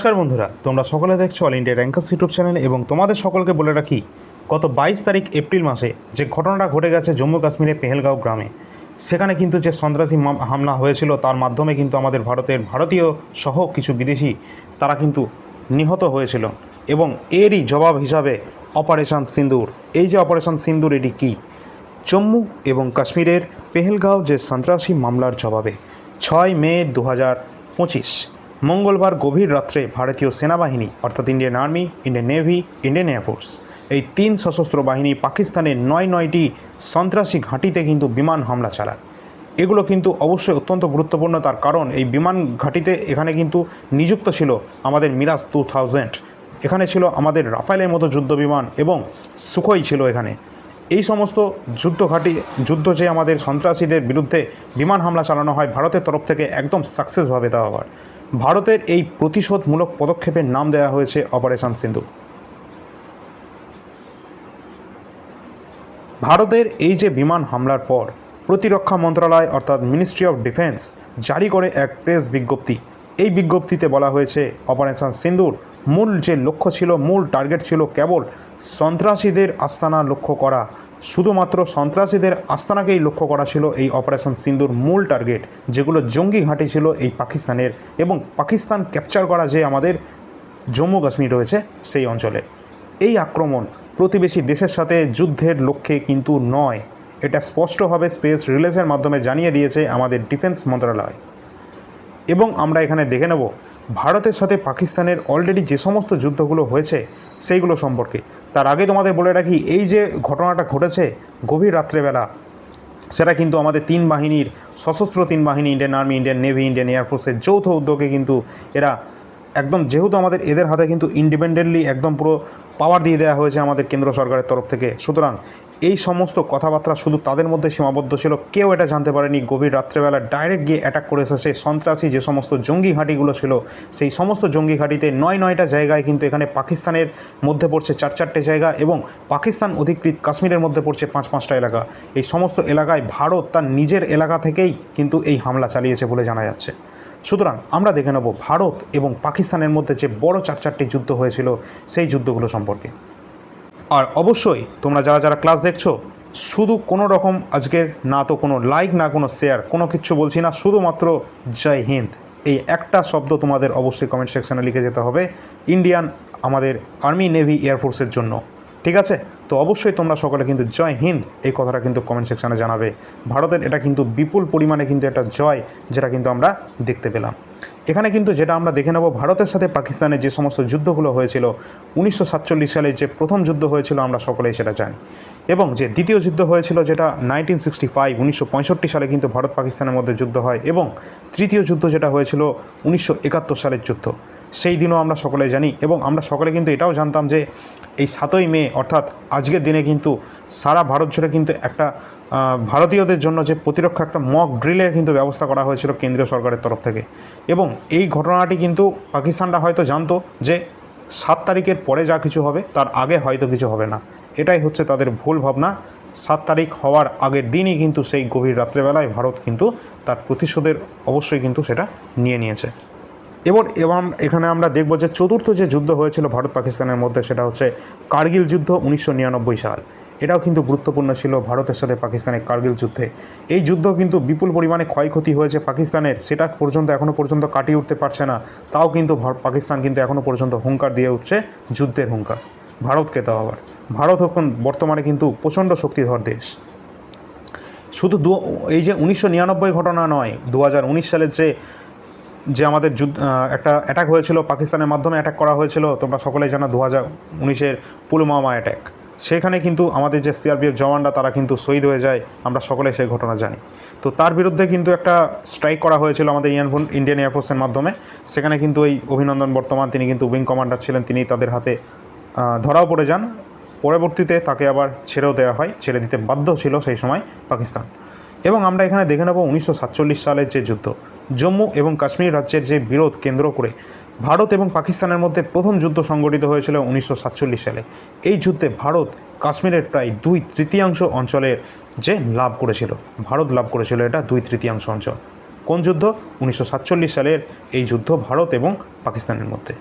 নমস্কার বন্ধুরা, তোমরা সকলে দেখছ all India rankers YouTube channel এবং তোমাদের সকলকে বলে রাখি, গত বাইশ তারিখ এপ্রিল মাসে যে ঘটনাটা ঘটে গেছে জম্মু কাশ্মীরের পেহেলগাঁও গ্রামে, সেখানে কিন্তু যে সন্ত্রাসী হামলা হয়েছিল তার মাধ্যমে কিন্তু আমাদের ভারতের ভারতীয় সহ কিছু বিদেশি তারা কিন্তু নিহত হয়েছিল এবং এরই জবাব হিসাবে অপারেশন সিন্দুর এই যে অপারেশন সিন্দুর এটি কী? জম্মু এবং কাশ্মীরের পেহেলগাঁও যে সন্ত্রাসী মামলার জবাবে, ছয় মে দু হাজার পঁচিশ। মঙ্গলবার গভীর রাত্রে ভারতীয় সেনাবাহিনী, অর্থাৎ Indian army, Indian navy, Indian air force এই তিন সশস্ত্র বাহিনী পাকিস্তানের নয় নয়টি সন্ত্রাসী ঘাঁটিতে কিন্তু বিমান হামলা চালায়। এগুলো কিন্তু অবশ্যই অত্যন্ত গুরুত্বপূর্ণ, তার কারণ এই বিমান ঘাঁটিতে এখানে কিন্তু নিযুক্ত ছিল আমাদের মিরাজ টু থাউজেন্ড। এখানে ছিল আমাদের রাফাইলের মতো যুদ্ধ বিমান এবং সুখই ছিল এখানে। এই সমস্ত যুদ্ধ ঘাঁটি, যুদ্ধ যে আমাদের সন্ত্রাসীদের বিরুদ্ধে বিমান হামলা চালানো হয়, ভারতের তরফ থেকে একদম সাকসেসভাবে দেওয়া হয়। ভারতের এই প্রতিশোধমূলক পদক্ষেপের নাম দেওয়া হয়েছে অপারেশন সিন্ধু। ভারতের এই যে বিমান হামলার পর প্রতিরক্ষা মন্ত্রণালয় অর্থাৎ মিনিস্ট্রি অফ ডিফেন্স জারি করে এক প্রেস বিজ্ঞপ্তি। এই বিজ্ঞপ্তিতে বলা হয়েছে, অপারেশন সিন্দুর মূল যে লক্ষ্য ছিল, মূল টার্গেট ছিল কেবল সন্ত্রাসীদের আস্তানা লক্ষ্য করা। শুধুমাত্র সন্ত্রাসীদের আস্তানাকেই লক্ষ্য করা ছিল এই অপারেশন সিন্দুর মূল টার্গেট, যেগুলো জঙ্গি ঘাঁটি ছিল এই পাকিস্তানের এবং পাকিস্তান ক্যাপচার করা যে আমাদের জম্মু কাশ্মীর রয়েছে সেই অঞ্চলে। এই আক্রমণ প্রতিবেশী দেশের সাথে যুদ্ধের লক্ষ্যে কিন্তু নয়। এটা স্পষ্টভাবে স্পেস রিলেসের মাধ্যমে জানিয়ে দিয়েছে আমাদের ডিফেন্স মন্ত্রণালয়। এবং আমরা এখানে দেখে নেব ভারতের সাথে পাকিস্তানের অলরেডি যে সমস্ত যুদ্ধগুলো হয়েছে, সেইগুলো সম্পর্কে। তার আগে তোমাদের বলে রাখি, এই যে ঘটনাটা ঘটেছে গভীর রাত্রেবেলা, সেটা কিন্তু আমাদের তিন বাহিনীর, সশস্ত্র তিন বাহিনী Indian army Indian navy Indian এয়ারফোর্সের যৌথ উদ্যোগে কিন্তু এরা একদম যেহেতু আমাদের এদের হাতে কিন্তু ইন্ডিপেন্ডেন্টলি একদম পুরো পাওয়ার দিয়ে দেওয়া হয়েছে আমাদের কেন্দ্র সরকারের তরফ থেকে। সুতরাং এই সমস্ত কথাবার্তা শুধু তাদের মধ্যে সীমাবদ্ধ ছিল। কেউ এটা জানতে পারেনি। গভীর রাত্রেবেলা ডাইরেক্ট গিয়ে অ্যাটাক করে এসেছে। সন্ত্রাসী যে সমস্ত জঙ্গি ঘাঁটিগুলো ছিল, সেই সমস্ত জঙ্গি ঘাঁটিতে নয় নয়টা জায়গায় কিন্তু এখানে পাকিস্তানের মধ্যে পড়ছে চার চারটে জায়গা এবং পাকিস্তান অধিকৃত কাশ্মীরের মধ্যে পড়ছে পাঁচ পাঁচটা এলাকা। এই সমস্ত এলাকায় ভারত তার নিজের এলাকা থেকেই কিন্তু এই হামলা চালিয়েছে বলে জানা যাচ্ছে। সুতরাং আমরা দেখে নেব ভারত এবং পাকিস্তানের মধ্যে যে বড় চার চারটি যুদ্ধ হয়েছিল, সেই যুদ্ধগুলো সম্পর্কে। আর অবশ্যই তোমরা যারা যারা ক্লাস দেখছ, শুধু কোনো রকম আজকের না তো কোনো লাইক না কোনো শেয়ার কোনো কিছু বলছি না, শুধুমাত্র জয় হিন্দ। এই একটা শব্দ তোমাদের অবশ্যই কমেন্ট সেকশানে লিখে যেতে হবে ইন্ডিয়ান আমাদের আর্মি নেভি এয়ারফোর্সের জন্য। ঠিক আছে? তো অবশ্যই তোমরা সকলে কিন্তু জয় হিন্দ, এই কথাটা কিন্তু কমেন্ট সেকশানে জানাবে। ভারতের এটা কিন্তু বিপুল পরিমাণে কিন্তু একটা জয়, যেটা কিন্তু আমরা দেখতে পেলাম। এখানে কিন্তু যেটা আমরা দেখে নেব, ভারতের সাথে পাকিস্তানের যে সমস্ত যুদ্ধগুলো হয়েছিল, উনিশশো সাতচল্লিশ সালে যে প্রথম যুদ্ধ হয়েছিল আমরা সকলেই সেটা জানি। এবং যে দ্বিতীয় যুদ্ধ হয়েছিল যেটা নাইনটিন সিক্সটি ফাইভ, উনিশশো পঁয়ষট্টি সালে কিন্তু ভারত পাকিস্তানের মধ্যে যুদ্ধ হয় এবং তৃতীয় যুদ্ধ যেটা হয়েছিল উনিশশো একাত্তর সালের যুদ্ধ। সেই দিনও আমরা সকলে জানি এবং আমরা সকলে কিন্তু এটাও জানতাম যে এই সাতই মে, অর্থাৎ আজকের দিনে কিন্তু সারা ভারত জুড়ে কিন্তু একটা ভারতীয়দের জন্য যে প্রতিরক্ষা একটা মক ড্রিলের কিন্তু ব্যবস্থা করা হয়েছিল কেন্দ্রীয় সরকারের তরফ থেকে। এবং এই ঘটনাটি কিন্তু পাকিস্তানরা হয়তো জানতো যে সাত তারিখের পরে যা কিছু হবে, তার আগে হয়তো কিছু হবে না। এটাই হচ্ছে তাদের ভুল ভাবনা। সাত তারিখ হওয়ার আগের দিনই কিন্তু সেই গভীর রাত্রেবেলায় ভারত কিন্তু তার প্রতিশোধের অবশ্যই কিন্তু সেটা নিয়ে নিয়েছে। এবার এবং এখানে আমরা দেখব যে চতুর্থ যে যুদ্ধ হয়েছিল ভারত পাকিস্তানের মধ্যে, সেটা হচ্ছে কার্গিল যুদ্ধ উনিশশো নিরানব্বই সাল। এটাও কিন্তু গুরুত্বপূর্ণ ছিল ভারতের সাথে পাকিস্তানের কার্গিল যুদ্ধে। এই যুদ্ধ কিন্তু বিপুল পরিমাণে ক্ষয়ক্ষতি হয়েছে পাকিস্তানের। সেটা পর্যন্ত এখনও পর্যন্ত কাটিয়ে উঠতে পারছে না। তাও কিন্তু পাকিস্তান কিন্তু এখনও পর্যন্ত হুঙ্কার দিয়ে উঠছে যুদ্ধের হুঙ্কার। ভারতকে তো আবার। ভারত এখন বর্তমানে কিন্তু প্রচণ্ড শক্তিধর দেশ। শুধু দু এই যে উনিশশো নিরানব্বই ঘটনা নয়, দু সালের যে যে আমাদের যুদ্ধ একটা অ্যাটাক হয়েছিল, পাকিস্তানের মাধ্যমে অ্যাটাক করা হয়েছিল, তোমরা সকলেই জানো দু হাজার উনিশের পুলওয়ামা অ্যাটাক সেখানে কিন্তু আমাদের যে সিআরপিএফ জওয়ানরা, তারা কিন্তু শহীদ হয়ে যায়। আমরা সকলে সেই ঘটনা জানি। তো তার বিরুদ্ধে কিন্তু একটা স্ট্রাইক করা হয়েছিল আমাদের ইন্ডিয়ান ইন্ডিয়ান এয়ারফোর্সের মাধ্যমে। সেখানে কিন্তু ওই অভিনন্দন বর্তমান তিনি কিন্তু উইং কমান্ডার ছিলেন, তিনি তাদের হাতে ধরাও পড়ে যান। পরবর্তীতে তাকে আবার ছেড়েও দেওয়া হয়, ছেড়ে দিতে বাধ্য ছিল সেই সময় পাকিস্তান। এবং আমরা এখানে দেখে নেব উনিশশো সাতচল্লিশ সালের যে যুদ্ধ। জম্মু এবং কাশ্মীর রাজ্যের যে বিরোধ কেন্দ্র করে ভারত এবং পাকিস্তানের মধ্যে প্রথম যুদ্ধ সংগঠিত হয়েছিল উনিশশো সাতচল্লিশ সালে। এই যুদ্ধে ভারত কাশ্মীরের প্রায় দুই তৃতীয়াংশ অঞ্চলের যে লাভ করেছিল, ভারত লাভ করেছিল এটা দুই তৃতীয়াংশ অঞ্চল। কোন যুদ্ধ? উনিশশো সাতচল্লিশ সালের এই যুদ্ধ ভারত এবং পাকিস্তানের মধ্যে।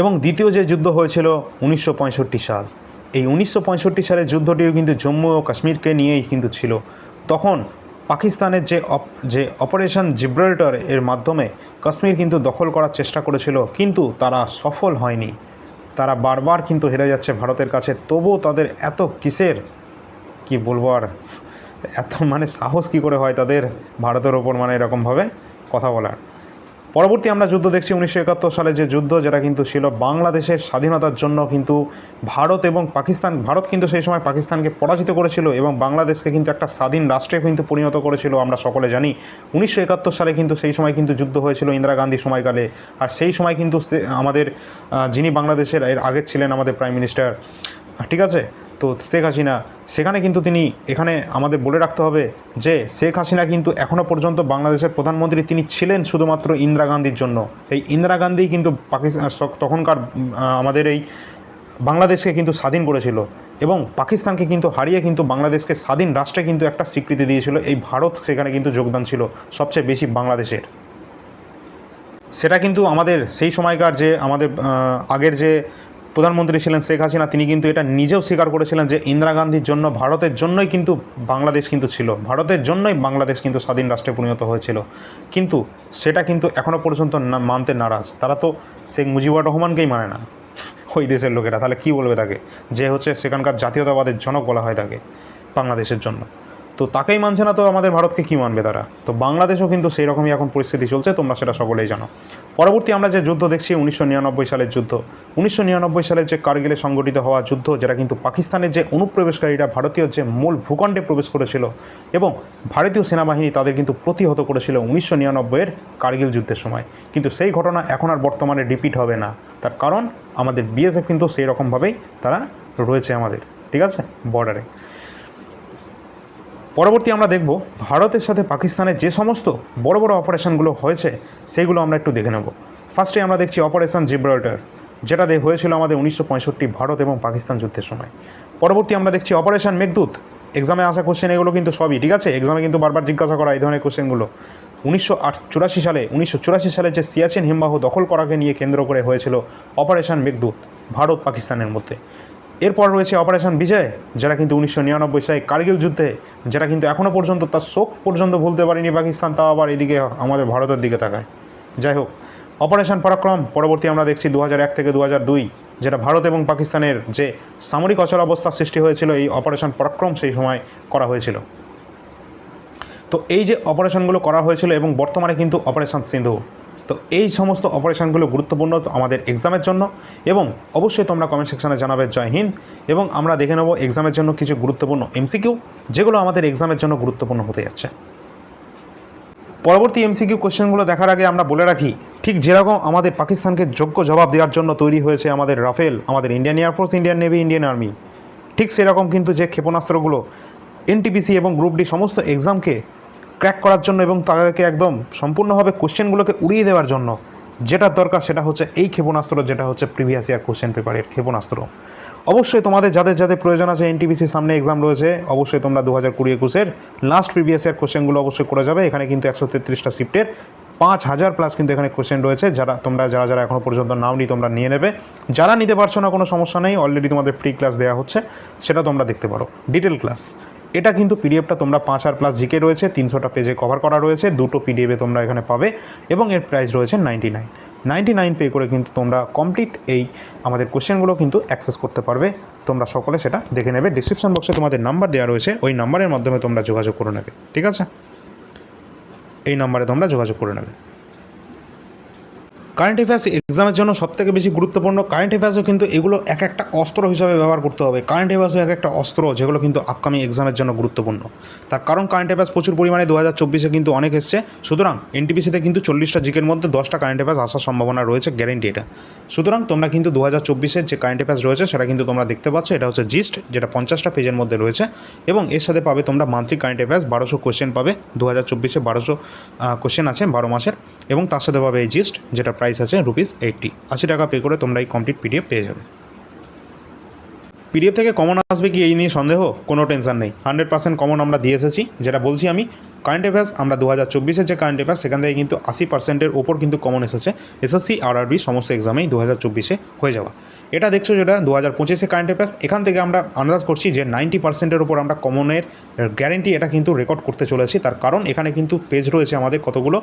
এবং দ্বিতীয় যে যুদ্ধ হয়েছিল উনিশশো পঁয়ষট্টি সাল। এই উনিশশো পঁয়ষট্টি সালের যুদ্ধটিও কিন্তু জম্মু ও কাশ্মীরকে নিয়েই কিন্তু ছিল। তখন পাকিস্তানের যে যে অপারেশন জিব্রাল্টার এর মাধ্যমে কাশ্মীর কিন্তু দখল করার চেষ্টা করেছিল, কিন্তু তারা সফল হয়নি। তারা বারবার কিন্তু হেরে যাচ্ছে ভারতের কাছে। তবুও তাদের এত কিসের, কি বলব আর, এত মানে সাহস কি করে হয় তাদের ভারতের ওপর মানে এরকমভাবে কথা বলার? পরবর্তী আমরা যুদ্ধ দেখছি উনিশশো একাত্তর সালে যে যুদ্ধ, যেটা কিন্তু ছিল বাংলাদেশের স্বাধীনতার জন্য কিন্তু ভারত এবং পাকিস্তান, ভারত কিন্তু সেই সময় পাকিস্তানকে পরাজিত করেছিল এবং বাংলাদেশকে কিন্তু একটা স্বাধীন রাষ্ট্রে কিন্তু পরিণত করেছিল, আমরা সকলে জানি। উনিশশো একাত্তর সালে কিন্তু সেই সময় কিন্তু যুদ্ধ হয়েছিল ইন্দিরা গান্ধী সময়কালে। আর সেই সময় কিন্তু আমাদের যিনি বাংলাদেশের, এর আগের ছিলেন আমাদের প্রাইম মিনিস্টার ঠিক আছে? তো শেখ হাসিনা, সেখানে কিন্তু তিনি এখানে আমাদের বলে রাখতে হবে যে, শেখ হাসিনা কিন্তু এখনও পর্যন্ত বাংলাদেশের প্রধানমন্ত্রী তিনি ছিলেন শুধুমাত্র ইন্দিরা গান্ধীর জন্য। এই ইন্দিরা গান্ধী কিন্তু পাকিস্তান তখনকার আমাদের এই বাংলাদেশকে কিন্তু স্বাধীন করেছিল এবং পাকিস্তানকে কিন্তু হারিয়ে কিন্তু বাংলাদেশকে স্বাধীন রাষ্ট্রে কিন্তু একটা স্বীকৃতি দিয়েছিল। এই ভারত সেখানে কিন্তু যোগদান ছিল সবচেয়ে বেশি বাংলাদেশের। সেটা কিন্তু আমাদের সেই সময়কার যে, আমাদের আগের যে প্রধানমন্ত্রী ছিলেন শেখ হাসিনা, তিনি কিন্তু এটা নিজেও স্বীকার করেছিলেন যে ইন্দিরা গান্ধীর জন্য ভারতের জন্যই কিন্তু বাংলাদেশ কিন্তু ছিল। ভারতের জন্যই বাংলাদেশ কিন্তু স্বাধীন রাষ্ট্রে পরিণত হয়েছিল। কিন্তু সেটা কিন্তু এখনও পর্যন্ত মানতে নারাজ। তারা তো শেখ মুজিবুর রহমানকেই মানে না, ওই দেশের লোকেরা। তাহলে কী বলবে তাকে? যে হচ্ছে সেখানকার জাতীয়তাবাদের জনক বলা হয় তাকে, বাংলাদেশের জন্য। তো তাকেই মানছে না তো আমাদের ভারতকে কী মানবে তারা? তো বাংলাদেশও কিন্তু সেই রকমই এখন পরিস্থিতি চলছে, তোমরা সেটা সকলেই জানো। পরবর্তী আমরা যে যুদ্ধ দেখছি, উনিশশো নিরানব্বই সালের যুদ্ধ। উনিশশো নিরানব্বই সালের যে কার্গিলে সংগঠিত হওয়া যুদ্ধ, যেটা কিন্তু পাকিস্তানের যে অনুপ্রবেশকারীরা ভারতীয় যে মূল ভূখণ্ডে প্রবেশ করেছিল এবং ভারতীয় সেনাবাহিনী তাদের কিন্তু প্রতিহত করেছিল উনিশশো নিরানব্বইয়ের কার্গিল যুদ্ধের সময়। কিন্তু সেই ঘটনা এখন আর বর্তমানে রিপিট হবে না। তার কারণ আমাদের বিএসএফ কিন্তু সেই রকমভাবেই তারা রয়েছে আমাদের। ঠিক আছে? বর্ডারে পরবর্তী আমরা দেখব ভারতের সাথে পাকিস্তানের যে সমস্ত বড় বড় অপারেশনগুলো হয়েছে, সেগুলো আমরা একটু দেখে নেব। ফার্স্টে আমরা দেখছি অপারেশন জিব্রাল্টার যেটা হয়েছিল আমাদের উনিশশো পঁয়ষট্টি ভারত এবং পাকিস্তান যুদ্ধের সময়। পরবর্তী আমরা দেখছি অপারেশন মেঘদূত এক্সামে আসা কোশ্চেন এগুলো কিন্তু সবই, ঠিক আছে? এক্সামে কিন্তু বারবার জিজ্ঞাসা করা এই ধরনের কোশ্চেনগুলো উনিশশো চুরাশি সালে, উনিশশো চুরাশি সালে যে সিয়াচেন হিমবাহ দখল করাকে নিয়ে কেন্দ্র করে হয়েছিল অপারেশন মেঘদূত ভারত পাকিস্তানের মধ্যে। এরপর রয়েছে অপারেশন বিজয় যেটা কিন্তু উনিশশো নিরানব্বই সালে কার্গিল যুদ্ধে যেটা কিন্তু এখনও পর্যন্ত তার শোক পর্যন্ত ভুলতে পারেনি পাকিস্তান, তাও আবার এদিকে আমাদের ভারতের দিকে তাকায়। যাই হোক, অপারেশন পরাক্রম, পরবর্তী আমরা দেখছি দু এক থেকে দু দুই, যেটা ভারত এবং পাকিস্তানের যে সামরিক অচল অবস্থা সৃষ্টি হয়েছিল, এই অপারেশন পরাক্রম সেই সময় করা হয়েছিল। তো এই যে অপারেশনগুলো করা হয়েছিল এবং বর্তমানে কিন্তু অপারেশন সিন্ধু তো এই সমস্ত অপারেশনগুলো গুরুত্বপূর্ণ আমাদের এক্সামের জন্য এবং অবশ্যই তোমরা কমেন্ট সেকশনে জানাবে জয় হিন্দ এবং আমরা দেখে নেব এক্সামের জন্য কিছু গুরুত্বপূর্ণ এমসিকিউ যেগুলো আমাদের এক্সামের জন্য গুরুত্বপূর্ণ হতে যাচ্ছে। পরবর্তী এমসিকিউ কোশ্চেনগুলো দেখার আগে আমরা বলে রাখি, ঠিক যেরকম আমাদের পাকিস্তানকে যোগ্য জবাব দেওয়ার জন্য তৈরি হয়েছে আমাদের রাফেল, আমাদের Indian air force Indian navy Indian army ঠিক সেরকম কিন্তু যে ক্ষেপণাস্ত্রগুলো এনটিপিসি এবং গ্রুপ ডি সমস্ত এক্সামকে ক্র্যাক করার জন্য এবং তাদেরকে একদম সম্পূর্ণভাবে কোশ্চেনগুলোকে উড়িয়ে দেওয়ার জন্য যেটার দরকার সেটা হচ্ছে এই ক্ষেপণাস্ত্র, যেটা হচ্ছে প্রিভিয়াস ইয়ার কোশ্চেন পেপারের ক্ষেপণাস্ত্র। অবশ্যই তোমাদের যাদের যাদের প্রয়োজন আছে এনটিপিসির সামনে এক্সাম রয়েছে, অবশ্যই তোমরা দু হাজার কুড়ি একুশের লাস্ট প্রিভিয়াস ইয়ার কোশ্চেনগুলো অবশ্যই করে যাবে। এখানে কিন্তু একশো তেত্রিশটা শিফটের পাঁচ হাজার প্লাস কিন্তু এখানে কোশ্চেন রয়েছে। যারা, তোমরা যারা যারা এখনও পর্যন্ত নাও নি তোমরা নিয়ে নেবে। যারা নিতে পারছ না, কোনো সমস্যা নেই। অলরেডি তোমাদের ফ্রি ক্লাস দেওয়া হচ্ছে। সেটা তোমরা দেখতে পারো। ডিটেল ক্লাস এটা কিন্তু পিডিএফটা তোমরা পাঁচ আর প্লাস জিকে রয়েছে, তিনশোটা পেজে কভার করা রয়েছে, দুটো পিডিএফে তোমরা এখানে পাবে এবং এর প্রাইস রয়েছে ninety nine ninety nine pay করে কিন্তু তোমরা কমপ্লিট এই আমাদের কোশ্চেনগুলো কিন্তু অ্যাক্সেস করতে পারবে। তোমরা সকলে সেটা দেখে নেবে। ডিসক্রিপশন বক্সে তোমাদের নাম্বার দেওয়া রয়েছে, ওই নাম্বারের মাধ্যমে তোমরা যোগাযোগ করে নেবে। ঠিক আছে? এই নাম্বারে তোমরা যোগাযোগ করে নেবে। কারেন্ট অ্যাফেয়ার্স এক্সামের জন্য সবথেকে বেশি গুরুত্বপূর্ণ কারেন্ট অ্যাফেয়ার্সও কিন্তু এগুলো এক একটা অস্ত্র হিসাবে ব্যবহার করতে হবে। কারেন্ট অ্যাফেয়ার্সও এক একটা অস্ত্র যেগুলো কিন্তু আপকামিং এক্সামের জন্য গুরুত্বপূর্ণ। তার কারণ কারেন্ট অ্যাফেয়ার্স প্রচুর পরিমাণে দু হাজার চব্বিশে কিন্তু অনেক এসছে। সুতরাং এনটিপিসিতে কিন্তু চল্লিশটা জিকের মধ্যে দশটা কারেন্ট অ্যাফেয়ার্স আসার সম্ভাবনা রয়েছে গ্যারেন্টি এটা সুতরাং তোমরা কিন্তু দু হাজার চব্বিশের যে কারেন্ট অ্যাফেয়ার্স রয়েছে, সেটা কিন্তু তোমরা দেখতে পাচ্ছ। এটা হচ্ছে জিস্ট যেটা পঞ্চাশটা পেজের মধ্যে রয়েছে এবং এর সাথে পাবে তোমরা মান্থলি কারেন্ট অ্যাফেয়ার্স বারোশো কোয়েশ্চেন পাবে। দু হাজার চব্বিশে বারোশো কোশ্চেন আছে বারো মাসের এবং তার সাথে পাবে এই জিস্ট যেটা প্রাইস আছে রুপিস এইটটি আশি টাকা পে করে তোমরা এই কমপ্লিট পিডিএফ পেয়ে যাবে। পিডিএফ থেকে কমন আসবে কি এই নিয়ে সন্দেহ? কোনো টেনশন নেই। হান্ড্রেড পার্সেন্ট কমন আমরা দিয়ে এসেছি। যেটা বলছি আমি কারেন্ট অ্যাফেয়ার্স আমরা দু হাজার চব্বিশের যে কারেন্ট অ্যাফেয়ার্স সেখান থেকে কিন্তু আশি পার্সেন্টের ওপর কিন্তু কমন এসেছে। এসএসসি আর আরবি সমস্ত এক্সামেই দু হাজার চব্বিশে হয়ে যাওয়া। এটা দেখছ যেটা দু হাজার পঁচিশে কারেন্ট অ্যাফেয়ার্স এখান থেকে আমরা আন্দাজ করছি যে নাইনটি পার্সেন্টের ওপর আমরা কমনের গ্যারেন্টি এটা কিন্তু রেকর্ড করতে চলেছি। তার কারণ এখানে কিন্তু পেজ রয়েছে আমাদের কতগুলো,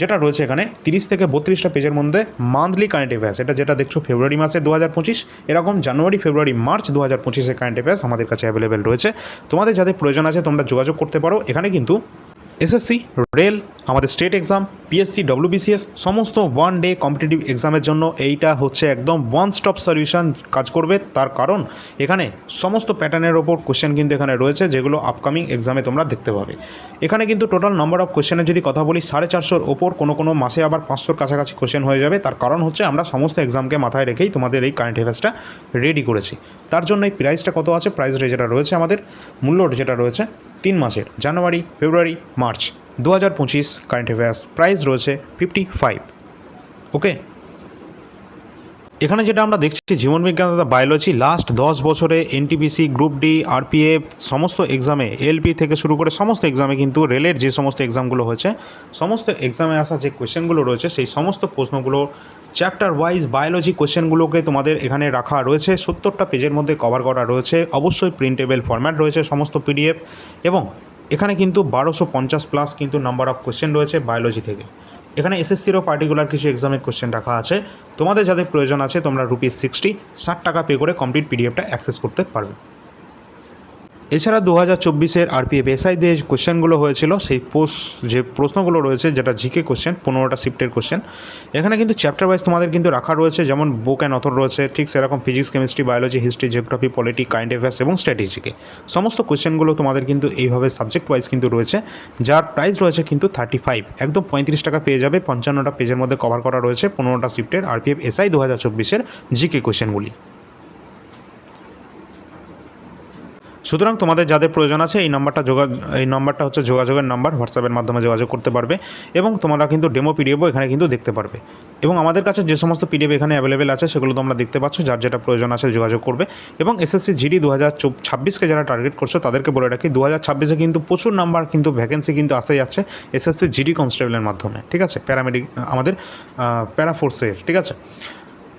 যেটা রয়েছে এখানে তিরিশ থেকে বত্রিশটা পেজের মধ্যে মান্থলি কারেন্ট অ্যাফেয়ার্স এটা যেটা দেখছ ফেব্রুয়ারি মাসে দু হাজার পঁচিশ, এরকম জানুয়ারি ফেব্রুয়ারি মার্চ দু হাজার পঁচিশে কারেন্ট অ্যাফেয়ার্স আমাদের কাছে অ্যাভেলেবেল রয়েছে। তোমাদের যাদের প্রয়োজন আছে তোমরা যোগাযোগ করতে পারো। এখানে কিন্তু এসএসসি রেল আমাদের স্টেট এক্সাম পিএসসি ডব্লিউবিসিএস সমস্ত ওয়ান ডে কম্পিটিটিভ এক্সামের জন্য এইটা হচ্ছে একদম ওয়ান স্টপ সলিউশন কাজ করবে। তার কারণ এখানে সমস্ত প্যাটার্নের ওপর কোশ্চেন কিন্তু এখানে রয়েছে, যেগুলো আপকামিং এক্সামে তোমরা দেখতে পাবে। এখানে কিন্তু টোটাল নম্বর অফ কোশ্চেনের যদি কথা বলি, সাড়ে চারশোর ওপর কোনো কোনো মাসে আবার পাঁচশোর কাছাকাছি কোশ্চেন হয়ে যাবে। তার কারণ হচ্ছে আমরা সমস্ত এক্সামকে মাথায় রেখেই তোমাদের এই কারেন্ট অ্যাফেয়ার্সটা রেডি করেছি। তার জন্য এই প্রাইসটা কত আছে? প্রাইস যেটা রয়েছে আমাদের, মূল্য যেটা রয়েছে তিন মাসের, জানুয়ারি, ফেব্রুয়ারি, মার্চ। দু হাজার পঁচিশ কারেন্ট অ্যাফেয়ার্স প্রাইস রয়েছে ফিফটি ফাইভ ওকে এখানে যেটা আমরা দেখছি জীবনবিজ্ঞান তথা বায়োলজি লাস্ট দশ বছরে এনটিপিসি গ্রুপ ডি আরপিএফ সমস্ত এক্সামে এলপি থেকে শুরু করে সমস্ত এক্সামে কিন্তু রেলের যে সমস্ত এক্সামগুলো হয়েছে, সমস্ত এক্সামে আসা যে কোয়েশ্চেনগুলো রয়েছে, সেই সমস্ত প্রশ্নগুলো চ্যাপ্টার ওয়াইজ বায়োলজি কোয়েশ্চেনগুলোকে তোমাদের এখানে রাখা রয়েছে। সত্তরটা পেজের মধ্যে কভার করা রয়েছে। অবশ্যই প্রিন্টেবল ফরম্যাট রয়েছে সমস্ত পিডিএফ এবং এখানে কিন্তু বারোশো পঞ্চাশ প্লাস কিন্তু নাম্বার অফ কোয়েশ্চেন রয়েছে বায়োলজি থেকে। এখানে এসএসসিরও পার্টিকুলার কিছু এক্সামের কোশ্চেন রাখা আছে। তোমাদের যাদের প্রয়োজন আছে, তোমরা রুপিস সিক্সটি ষাট টাকা পে করে কমপ্লিট পিডিএফটা অ্যাক্সেস করতে পারবে। এছাড়া দু হাজার চব্বিশের আরপিএফ এসআই দিয়ে যে কোশ্চেনগুলো হয়েছিল, সেই পোস্ট যে প্রশ্নগুলো রয়েছে, যেটা জিকে কোশ্চেন পনেরোটা শিফটের কোশ্চেন এখানে কিন্তু চ্যাপ্টার ওয়াইজ তোমাদের কিন্তু রাখা রয়েছে, যেমন বুক অ্যান্ড অথর রয়েছে, ঠিক সেরকম physics chemistry biology history geography polity current affairs এবং স্ট্র্যাটেজিকে সমস্ত কোশ্চেনগুলো তোমাদের কিন্তু এইভাবে সাবজেক্ট ওয়াইজ কিন্তু রয়েছে, যার প্রাইস রয়েছে কিন্তু থার্টি ফাইভ একদম পঁয়ত্রিশ টাকা পেয়ে যাবে, পঞ্চান্নটা পেজের মধ্যে কভার করা রয়েছে, পনেরোটা শিফটের আরপিএফ এসআই দু হাজার চব্বিশের জিকে কোশ্চেনগুলি সুতরাং তোমাদের যাদের প্রয়োজন আছে, এই নাম্বারটা যোগা এই নাম্বারটা হচ্ছে যোগাযোগের নাম্বার, হোয়াটসঅ্যাপের মাধ্যমে যোগাযোগ করতে পারবে এবং তোমরা কিন্তু ডেমো পিডিএফও এখানে কিন্তু দেখতে পারবে। এবং আমাদের কাছে যে সমস্ত পিডিএফ এখানে অ্যাভেলেবেল আছে, সেগুলো তোমরা দেখতে পাচ্ছ, যার যেটা প্রয়োজন আছে যোগাযোগ করবে। এবং এসএসসি জিডি দু হাজার ছাব্বিশকে যারা টার্গেট করছ, তাদেরকে বলে রাখি, দু হাজার ছাব্বিশে কিন্তু প্রচুর নাম্বার কিন্তু ভ্যাকেন্সি কিন্তু আসতে যাচ্ছে এসএসসি জিডি কনস্টেবলের মাধ্যমে, ঠিক আছে? প্যারামেডিক আমাদের প্যারাফোর্সের ঠিক আছে?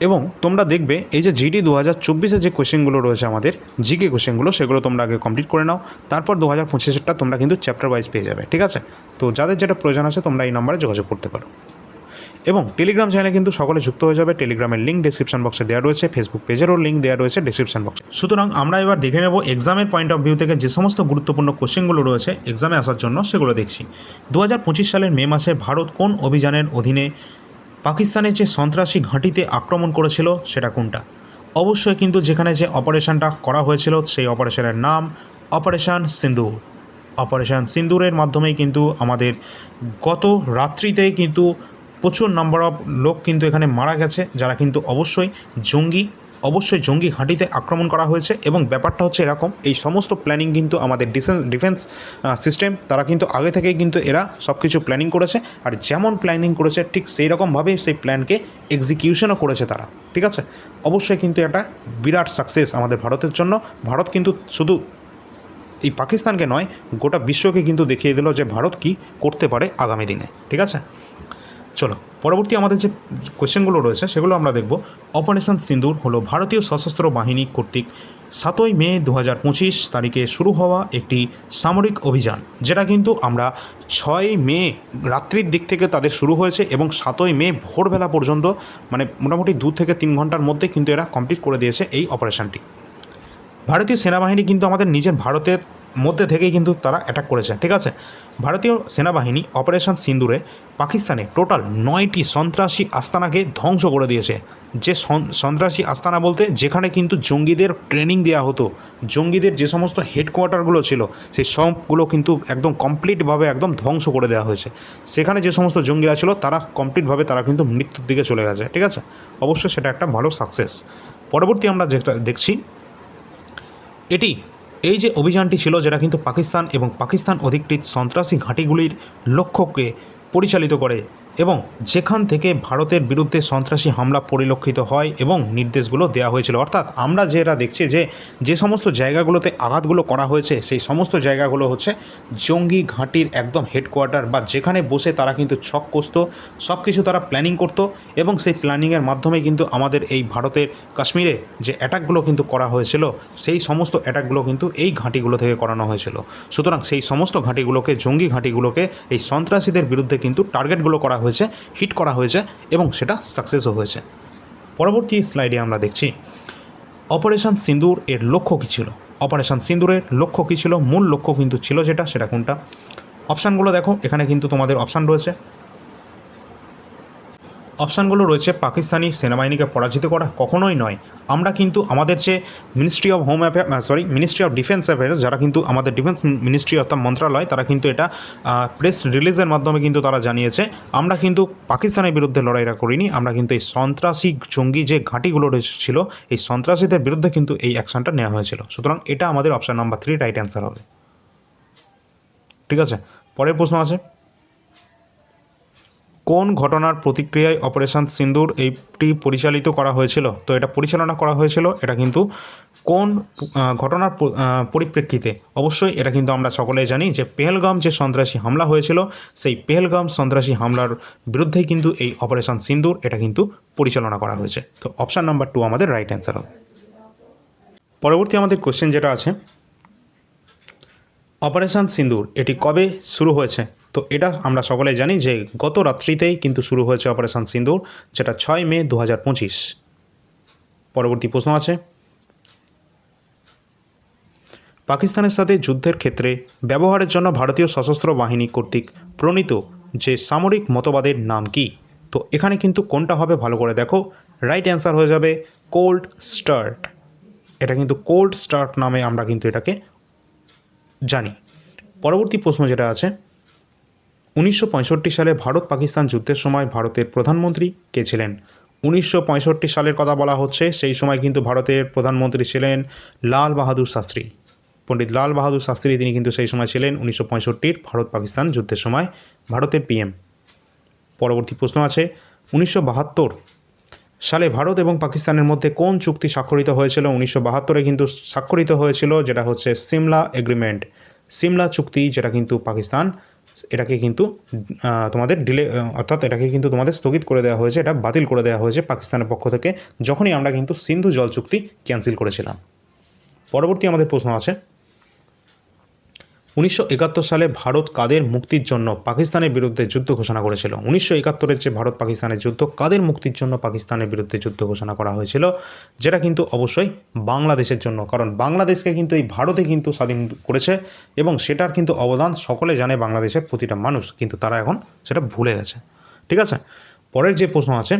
এবং তোমরা দেখবে এই যে জিডি দু হাজার চব্বিশে যে কোশ্চেনগুলো রয়েছে আমাদের জিকে কোশ্চেনগুলো, সেগুলো তোমরা আগে কমপ্লিট করে নাও। তারপর দু হাজার পঁচিশেরটা তোমরা কিন্তু চ্যাপ্টার ওয়াইজ পেয়ে যাবে, ঠিক আছে? তো যাদের যেটা প্রয়োজন আছে তোমরা এই নাম্বারে যোগাযোগ করতে পারো। এবং টেলিগ্রাম চ্যানেলে কিন্তু সকলে যুক্ত হয়ে যাবে টেলিগ্রামের লিঙ্ক ডিসক্রিপশন বক্সে দেওয়া রয়েছে ফেসবুক পেজেরও লিঙ্ক দেওয়া রয়েছে ডিসক্রিপশন বক্সে সুতরাং আমরা এবার দেখে নেব এক্সামের পয়েন্ট অফ ভিউ থেকে যে সমস্ত গুরুত্বপূর্ণ কোশ্চেনগুলো রয়েছে এক্সামে আসার জন্য, সেগুলো দেখছি। দু হাজার পঁচিশ সালের মে মাসে ভারত কোন অভিযানের অধীনে পাকিস্তানের যে সন্ত্রাসী ঘাঁটিতে আক্রমণ করেছিল সেটা কোনটা? অবশ্যই কিন্তু যেখানে যে অপারেশনটা করা হয়েছিল সেই অপারেশনের নাম অপারেশান সিন্দুর। অপারেশান সিন্দুরের মাধ্যমেই কিন্তু আমাদের গত রাত্রিতেই কিন্তু প্রচুর নাম্বার অফ লোক কিন্তু এখানে মারা গেছে, যারা কিন্তু অবশ্যই জঙ্গি অবশ্যই জঙ্গি ঘাঁটিতে আক্রমণ করা হয়েছে এবং ব্যাপারটা হচ্ছে এরকম, এই সমস্ত প্ল্যানিং কিন্তু আমাদের ডিফেন্স ডিফেন্স সিস্টেম তারা কিন্তু আগে থেকেই কিন্তু এরা সব কিছু প্ল্যানিং করেছে আর যেমন প্ল্যানিং করেছে, ঠিক সেই রকমভাবেই সেই প্ল্যানকে এক্সিকিউশনও করেছে তারা, ঠিক আছে? অবশ্যই কিন্তু এটা বিরাট সাকসেস আমাদের ভারতের জন্য। ভারত কিন্তু শুধু এই পাকিস্তানকে নয়, গোটা বিশ্বকে কিন্তু দেখিয়ে দিল যে ভারত কি করতে পারে আগামী দিনে, ঠিক আছে? চলো, পরবর্তী আমাদের যে কোয়েশ্চেনগুলো রয়েছে, সেগুলো আমরা দেখব। অপারেশন সিন্দুর হলো ভারতীয় সশস্ত্র বাহিনী কর্তৃক সাতই মে দু হাজার পঁচিশ তারিখে শুরু হওয়া একটি সামরিক অভিযান, যেটা কিন্তু আমরা ছয় মে রাত্রির দিক থেকে তাদের শুরু হয়েছে এবং সাতই মে ভোরবেলা পর্যন্ত মানে মোটামুটি দু থেকে তিন ঘণ্টার মধ্যে কিন্তু এরা কমপ্লিট করে দিয়েছে এই অপারেশনটি ভারতীয় সেনাবাহিনী কিন্তু আমাদের নিজের ভারতের মধ্যে থেকেই কিন্তু তারা অ্যাটাক করেছে, ঠিক আছে? ভারতীয় সেনাবাহিনী অপারেশন সিন্দুরে পাকিস্তানে টোটাল নয়টি সন্ত্রাসী আস্তানাকে ধ্বংস করে দিয়েছে। যে সন- সন্ত্রাসী আস্তানা বলতে যেখানে কিন্তু জঙ্গিদের ট্রেনিং দেওয়া হতো, জঙ্গিদের যে সমস্ত হেডকোয়ার্টারগুলো ছিল, সেই সবগুলো কিন্তু একদম কমপ্লিটভাবে একদম ধ্বংস করে দেওয়া হয়েছে। সেখানে যে সমস্ত জঙ্গিরা ছিল, তারা কমপ্লিটভাবে তারা কিন্তু মৃত্যুর দিকে চলে গেছে, ঠিক আছে? অবশ্যই সেটা একটা ভালো সাকসেস পরবর্তী আমরা যেটা দেখছি, এটি এই যে অভিযানটি ছিল, যেটা কিন্তু পাকিস্তান এবং পাকিস্তান অধিকৃত সন্ত্রাসী ঘাঁটিগুলির লক্ষ্যকে পরিচালিত করে। এবং যেখান থেকে ভারতের বিরুদ্ধে সন্ত্রাসী হামলা পরিলক্ষিত হয় এবং নির্দেশগুলো দেওয়া হয়েছিল। অর্থাৎ আমরা যেটা দেখছি যে যে সমস্ত জায়গাগুলোতে আঘাতগুলো করা হয়েছে, সেই সমস্ত জায়গাগুলো হচ্ছে জঙ্গি ঘাঁটির একদম হেডকোয়ার্টার বা যেখানে বসে তারা কিন্তু ছক কষত সব কিছু তারা প্ল্যানিং করত এবং সেই প্ল্যানিংয়ের মাধ্যমে কিন্তু আমাদের এই ভারতের কাশ্মীরে যে অ্যাটাকগুলো কিন্তু করা হয়েছিল, সেই সমস্ত অ্যাটাকগুলো কিন্তু এই ঘাঁটিগুলো থেকে করানো হয়েছিল। সুতরাং সেই সমস্ত ঘাঁটিগুলোকে, জঙ্গি ঘাঁটিগুলোকে এই সন্ত্রাসীদের বিরুদ্ধে কিন্তু টার্গেটগুলো করা হয়েছে হিট করা হয়েছে এবং সেটা সাকসেসও হয়েছে। পরবর্তী স্লাইডে আমরা দেখছি অপারেশন সিন্দুর এর লক্ষ্য কী ছিল? অপারেশন সিন্দুরের লক্ষ্য কী ছিল? মূল লক্ষ্য কিন্তু ছিল যেটা, সেটা কোনটা? অপশানগুলো দেখো, এখানে কিন্তু তোমাদের অপশান রয়েছে। অপশানগুলো রয়েছে পাকিস্তানি সেনাবাহিনীকে পরাজিত করা কখনোই নয়। আমরা কিন্তু আমাদের যে ministry of home affair sorry ministry of defence affairs যারা কিন্তু আমাদের ডিফেন্স মিনিস্ট্রি অর্থাৎ মন্ত্রণালয় তারা কিন্তু এটা প্রেস রিলিজের মাধ্যমে কিন্তু তারা জানিয়েছে। আমরা কিন্তু পাকিস্তানের বিরুদ্ধে লড়াইটা করিনি, আমরা কিন্তু এই সন্ত্রাসী জঙ্গি যে ঘাঁটিগুলো ছিল এই সন্ত্রাসীদের বিরুদ্ধে কিন্তু এই অ্যাকশনটা নেওয়া হয়েছিল। সুতরাং এটা আমাদের option number three right answer হবে। ঠিক আছে? পরের প্রশ্ন আছে। কোন ঘটনার প্রতিক্রিয়ায় অপারেশন সিন্দুর এইটি পরিচালিত করা হয়েছিল? তো এটা পরিচালনা করা হয়েছিল, এটা কিন্তু কোন ঘটনার পরিপ্রেক্ষিতে? অবশ্যই এটা কিন্তু আমরা সকলেই জানি যে পেহেলগাম যে সন্ত্রাসী হামলা হয়েছিল, সেই পেহেলগাম সন্ত্রাসী হামলার বিরুদ্ধেই কিন্তু এই অপারেশন সিন্দুর এটা কিন্তু পরিচালনা করা হয়েছে। তো অপশান নাম্বার টু আমাদের রাইট অ্যান্সার হবে। পরবর্তী আমাদের কোশ্চেন যেটা আছে অপারেশন সিন্দুর, এটি কবে শুরু হয়েছে? তো এটা আমরা সকলে জানি যে গত রাত্রিতেই কিন্তু শুরু হয়েছে অপারেশন সিন্দুর, যেটা ছয় মে দু হাজার পঁচিশ। পরবর্তী প্রশ্ন আছে। পাকিস্তানের সাথে যুদ্ধের ক্ষেত্রে ব্যবহারের জন্য ভারতীয় সশস্ত্র বাহিনী কর্তৃক প্রণীত যে সামরিক মতবাদের নাম কি? তো এখানে কিন্তু কোনটা হবে ভালো করে দেখো। রাইট অ্যান্সার হয়ে যাবে কোল্ড স্টার্ট। এটা কিন্তু কোল্ড স্টার্ট নামে আমরা কিন্তু এটাকে জানি। পরবর্তী প্রশ্ন যেটা আছে, উনিশশো পঁয়ষট্টি সালে ভারত পাকিস্তান যুদ্ধের সময় ভারতের প্রধানমন্ত্রী কে ছিলেন? উনিশশো পঁয়ষট্টি সালের কথা বলা হচ্ছে, সেই সময় কিন্তু ভারতের প্রধানমন্ত্রী ছিলেন লাল বাহাদুর শাস্ত্রী। পণ্ডিত লাল বাহাদুর শাস্ত্রী তিনি কিন্তু সেই সময় ছিলেন উনিশশো ভারত পাকিস্তান যুদ্ধের সময় ভারতের পিএম পরবর্তী প্রশ্ন আছে, উনিশশো বাহাত্তর সালে ভারত এবং পাকিস্তানের মধ্যে কোন চুক্তি স্বাক্ষরিত হয়েছিল? উনিশশো বাহাত্তরে কিন্তু স্বাক্ষরিত হয়েছিল, যেটা হচ্ছে সিমলা এগ্রিমেন্ট। সিমলা চুক্তি, যেটা কিন্তু পাকিস্তান, এটাকে কিন্তু তোমাদের ডিলে অর্থাৎ এটাকে কিন্তু তোমাদের স্থগিত করে দেওয়া হয়েছে, এটা বাতিল করে দেওয়া হয়েছে পাকিস্তানের পক্ষ থেকে, যখনই আমরা কিন্তু সিন্ধু জল চুক্তি ক্যান্সেল করেছিলাম। পরবর্তী আমাদের প্রশ্ন আছে। উনিশশো একাত্তর সালে ভারত কাদের মুক্তির জন্য পাকিস্তানের বিরুদ্ধে যুদ্ধ ঘোষণা করেছিল? উনিশশো একাত্তরের যে ভারত পাকিস্তানের যুদ্ধ, কাদের মুক্তির জন্য পাকিস্তানের বিরুদ্ধে যুদ্ধ ঘোষণা করা হয়েছিল? যেটা কিন্তু অবশ্যই বাংলাদেশের জন্য, কারণ বাংলাদেশকে কিন্তু এই ভারতে কিন্তু স্বাধীন করেছে এবং সেটার কিন্তু অবদান সকলে জানে বাংলাদেশের প্রতিটা মানুষ, কিন্তু তারা এখন সেটা ভুলে গেছে। ঠিক আছে? পরের যে প্রশ্ন আছে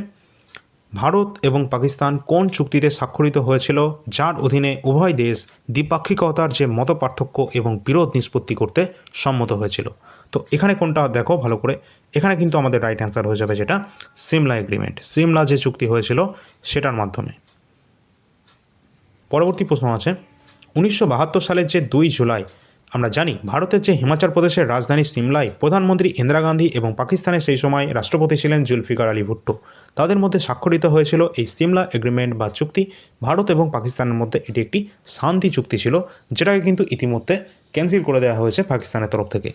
ভারত এবং পাকিস্তান কোন চুক্তিতে স্বাক্ষরিত হয়েছিল, যার অধীনে উভয় দেশ দ্বিপাক্ষিকতার যে মত পার্থক্য এবং বিরোধ নিষ্পত্তি করতে সম্মত হয়েছিল। তো এখানে কোনটা দেখো ভালো করে। এখানে কিন্তু আমাদের রাইট অ্যান্সার হয়ে যাবে যেটা সিমলা এগ্রিমেন্ট সিমলা যে চুক্তি হয়েছিল সেটার মাধ্যমে। পরবর্তী প্রশ্ন আছে। উনিশশো বাহাত্তর সালের যে দুই জুলাই আমরা জানি ভারতের যে হিমাচল প্রদেশের রাজধানী সিমলায় প্রধানমন্ত্রী ইন্দিরা গান্ধী এবং পাকিস্তানের সেই সময় রাষ্ট্রপতি ছিলেন জুলফিকার আলী ভুট্টো। তাদের মধ্যে স্বাক্ষরিত হয়েছিল এই সিমলা এগ্রিমেন্ট বা চুক্তি। ভারত এবং পাকিস্তানের মধ্যে এটি একটি শান্তি চুক্তি ছিল, যেটাকে কিন্তু ইতিমধ্যে ক্যান্সেল করে দেওয়া হয়েছে পাকিস্তানের তরফ থেকে।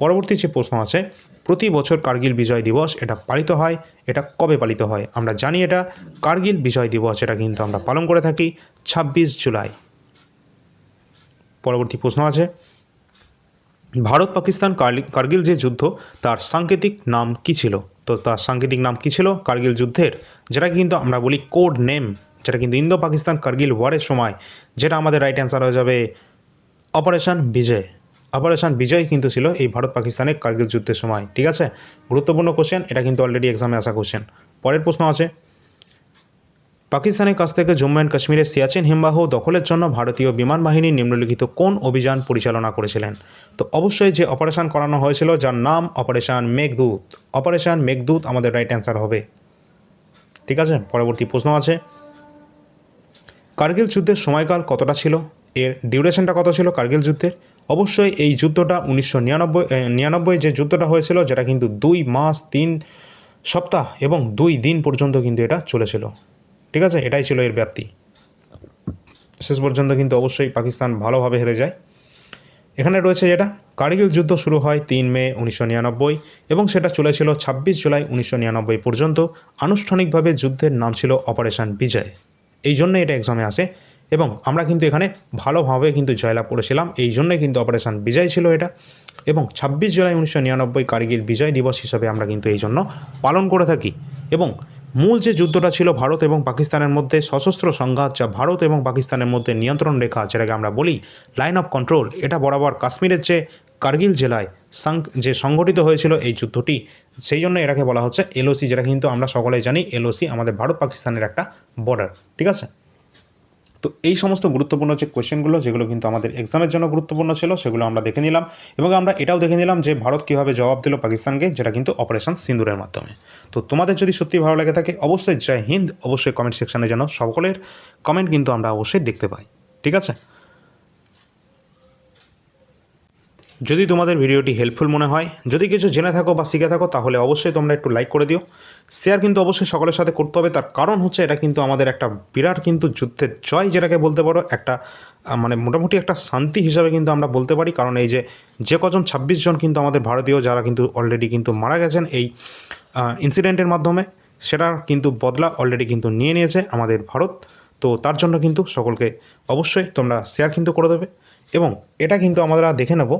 পরবর্তী যে প্রশ্ন আছে, প্রতি বছর কার্গিল বিজয় দিবস এটা পালিত হয়, এটা কবে পালিত হয়? আমরা জানি এটা কার্গিল বিজয় দিবস, এটা কিন্তু আমরা পালন করে থাকি ছাব্বিশ জুলাই। পরবর্তী প্রশ্ন আছে। ভারত পাকিস্তান কার্গিল যে যুদ্ধ, তার সাংকেতিক নাম কি ছিল? তো তার সাংকেতিক নাম কি ছিল? কার্গিল যুদ্ধের যেটা কিন্তু আমরা বলি কোড নেম যেটা কিন্তু ইন্দো পাকিস্তান কার্গিল ওয়ারের সময়, যেটা আমাদের রাইট অ্যান্সার হয়ে যাবে অপারেশন বিজয় অপারেশন বিজয় কিন্তু ছিল এই ভারত পাকিস্তানের কার্গিল যুদ্ধের সময়, ঠিক আছে? গুরুত্বপূর্ণ কোশ্চেন এটা কিন্তু অলরেডি এক্সামে আসা কোশ্চেন পরের প্রশ্ন আছে। পাকিস্তানের কাছ থেকে জম্মু অ্যান্ড কাশ্মীরের সিয়াচেন হিমবাহ দখলের জন্য ভারতীয় বিমান বাহিনী নিম্নলিখিত কোন অভিযান পরিচালনা করেছিলেন? তো অবশ্যই যে অপারেশন করানো হয়েছিল, যার নাম অপারেশন মেঘদূত। অপারেশন মেঘদূত আমাদের রাইট অ্যান্সার হবে। ঠিক আছে? পরবর্তী প্রশ্ন আছে। কার্গিল যুদ্ধের সময়কাল কতটা ছিল? এর ডিউরেশনটা কত ছিল কার্গিল যুদ্ধের? অবশ্যই এই যুদ্ধটা উনিশশো নিরানব্বই নিরানব্বই যে যুদ্ধটা হয়েছিল, যেটা কিন্তু দুই মাস, তিন সপ্তাহ এবং দুই দিন পর্যন্ত কিন্তু এটা চলেছিল। ঠিক আছে? এটাই ছিল এর ব্যাপ্তি। শেষ পর্যন্ত কিন্তু অবশ্যই পাকিস্তান ভালোভাবে হেরে যায়। এখানে রয়েছে যেটা? কার্গিল যুদ্ধ শুরু হয় তিন মে উনিশশো নিরানব্বই এবং সেটা চলেছিল ছাব্বিশ জুলাই উনিশশো নিরানব্বই পর্যন্ত। আনুষ্ঠানিকভাবে যুদ্ধের নাম ছিল অপারেশন বিজয়। এই জন্য এটা এক্সামে আসে এবং আমরা কিন্তু এখানে ভালোভাবে কিন্তু জয়লাভ করেছিলাম। এই জন্যই কিন্তু অপারেশন বিজয় ছিল এটা এবং ছাব্বিশ জুলাই উনিশশো নিরানব্বই কার্গিল বিজয় দিবস হিসাবে আমরা কিন্তু এই জন্য পালন করে থাকি এবং মূল যে যুদ্ধটা ছিল ভারত এবং পাকিস্তানের মধ্যে সশস্ত্র সংঘাত যা ভারত এবং পাকিস্তানের মধ্যে নিয়ন্ত্রণ রেখা যেটাকে আমরা বলি লাইন অফ কন্ট্রোল এটা বরাবর কাশ্মীরের যে কার্গিল জেলায় সাং- যে সংগঠিত হয়েছিল এই যুদ্ধটি, সেই জন্য এটাকে বলা হচ্ছে এলওসি, যেটা কিন্তু আমরা সকলেই জানি এলওসি আমাদের ভারত পাকিস্তানের একটা বর্ডার ঠিক আছে? তো এই সমস্ত গুরুত্বপূর্ণ যে কোয়েশ্চেনগুলো যেগুলো কিন্তু আমাদের এক্সামের জন্য গুরুত্বপূর্ণ ছিল, সেগুলো আমরা দেখে নিলাম এবং আমরা এটাও দেখে নিলাম যে ভারত কীভাবে জবাব দিল পাকিস্তানকে, যেটা কিন্তু অপারেশন সিন্দুরের মাধ্যমে। তো তোমাদের যদি সত্যি ভালো লাগে থাকে, অবশ্যই জয় হিন্দ, অবশ্যই কমেন্ট সেকশানে যেন সকলের। কমেন্ট কিন্তু আমরা অবশ্যই দেখতে পাই। ঠিক আছে? যদি তোমাদের ভিডিওটি হেল্পফুল মনে হয়, যদি কিছু জেনে থাকো বা শিখে থাকো, তাহলে অবশ্যই তোমরা একটু লাইক করে দিও। শেয়ার কিন্তু অবশ্যই সকলের সাথে করতে হবে। তার কারণ হচ্ছে এটা কিন্তু আমাদের একটা বিরাট কিন্তু যুদ্ধের জয় যেটাকে বলতে পারো। একটা মানে মোটামুটি একটা শান্তি হিসাবে কিন্তু আমরা বলতে পারি। কারণ এই যে যে কজন ছাব্বিশ জন কিন্তু আমাদের ভারতীয় যারা কিন্তু অলরেডি কিন্তু মারা গেছেন এই ইনসিডেন্টের মাধ্যমে, সেটার কিন্তু বদলা অলরেডি কিন্তু নিয়ে নিয়েছে আমাদের ভারত। তো তার জন্য কিন্তু সকলকে অবশ্যই তোমরা শেয়ার কিন্তু করে দেবে। এবং এটা কিন্তু আমরা দেখে নেব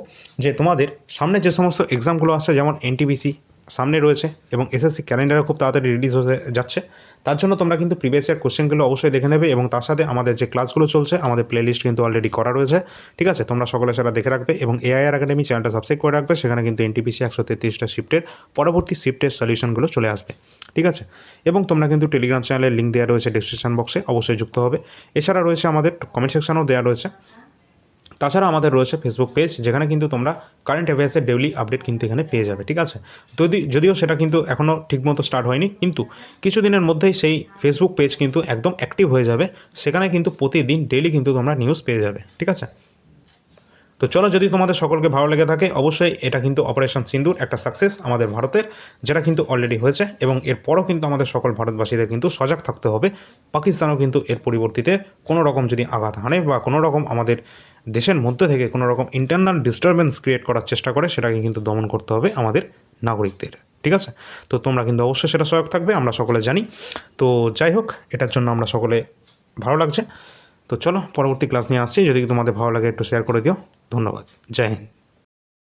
যে তোমাদের সামনে যে সমস্ত এক্সামগুলো আসছে, যেমন এনটিবিসি সামনে রয়েছে এবং এসএসসি ক্যালেন্ডারও খুব তাড়াতাড়ি রিলিজ হতে যাচ্ছে। তার জন্য তোমরা কিন্তু প্রিভিয়াস ইয়ার কোশ্চেনগুলো অবশ্যই দেখে নেবে এবং তার সাথে আমাদের যে ক্লাসগুলো চলছে, আমাদের প্লেলিস্ট কিন্তু অলরেডি করা রয়েছে। ঠিক আছে? তোমরা সকলে সেটা দেখে রাখবে এবং এআইআর একাডেমি চ্যানেলটা সাবস্ক্রাইব করে রাখবে, সেখানে কিন্তু এনটিপিসি একশো তেত্রিশটা শিফটের পরবর্তী শিফটের সলিউশনগুলো চলে আসবে। ঠিক আছে? এবং তোমরা কিন্তু টেলিগ্রাম চ্যানেলের লিঙ্ক দেওয়া রয়েছে ডিসক্রিপশন বক্সে অবশ্যই যুক্ত হবে। এছাড়া রয়েছে আমাদের কমেন্ট সেকশনেও দেওয়া রয়েছে। তাছাড়া আমাদের রয়েছে ফেসবুক পেজ যেখানে কিন্তু তোমরা কারেন্ট অ্যাফেয়ার্সের ডেইলি আপডেট কিন্তু এখানে পেয়ে যাবে, ঠিক আছে? যদি, যদিও সেটা কিন্তু এখনও ঠিকমতো স্টার্ট হয়নি, কিন্তু কিছুদিনের মধ্যেই সেই ফেসবুক পেজ কিন্তু একদম অ্যাক্টিভ হয়ে যাবে, সেখানে কিন্তু প্রতিদিন ডেইলি কিন্তু তোমরা নিউজ পেয়ে যাবে, ঠিক আছে? তো চলো, যদি তোমাদের সকলকে ভালো লেগে থাকে, অবশ্যই এটা কিন্তু অপারেশন সিন্দুর একটা সাকসেস আমাদের ভারতের, যেটা কিন্তু অলরেডি হয়েছে, এবং এরপরও কিন্তু আমাদের সকল ভারতবাসীদের কিন্তু সজাগ থাকতে হবে, পাকিস্তানও কিন্তু এর পরিবর্তিতে কোনো রকম যদি আঘাত হানে বা কোনো রকম আমাদের দেশের মধ্যে থেকে কোনো রকম ইন্টারনাল ডিস্টারবেন্স ক্রিয়েট করার চেষ্টা করে, সেটাকে কিন্তু দমন করতে হবে আমাদের নাগরিকদের, ঠিক আছে? তো তোমরা কিন্তু অবশ্যই সেটা সহায়ক থাকবে, আমরা সকলে জানি। তো যাই হোক, এটার জন্য আমরা সকলে ভালো লাগছে। তো চলো, পরবর্তী ক্লাস নিয়ে আসছি। যদি তোমাদের ভালো লাগে একটু শেয়ার করে দিও। ধন্যবাদ। জয় হিন্দ।